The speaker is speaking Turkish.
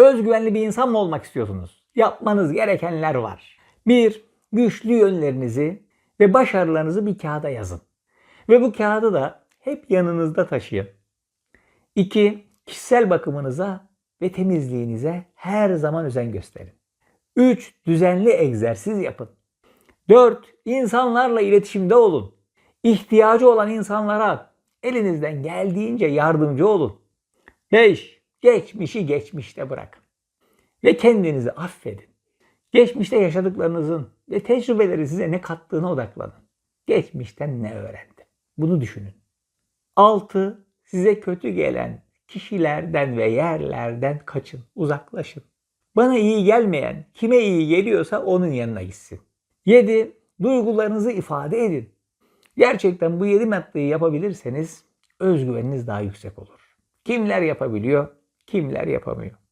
Özgüvenli bir insan mı olmak istiyorsunuz? Yapmanız gerekenler var. 1. Güçlü yönlerinizi ve başarılarınızı bir kağıda yazın. Ve bu kağıdı da hep yanınızda taşıyın. 2. Kişisel bakımınıza ve temizliğinize her zaman özen gösterin. 3. Düzenli egzersiz yapın. 4. İnsanlarla iletişimde olun. İhtiyacı olan insanlara elinizden geldiğince yardımcı olun. 5. Geçmişi geçmişte bırakın. Ve kendinizi affedin. Geçmişte yaşadıklarınızın ve tecrübeleri size ne kattığına odaklanın. Geçmişten ne öğrendim? Bunu düşünün. 6. Size kötü gelen kişilerden ve yerlerden kaçın, uzaklaşın. Bana iyi gelmeyen, kime iyi geliyorsa onun yanına gitsin. 7. Duygularınızı ifade edin. Gerçekten bu 7 maddeyi yapabilirseniz özgüveniniz daha yüksek olur. Kimler yapabiliyor, kimler yapamıyor.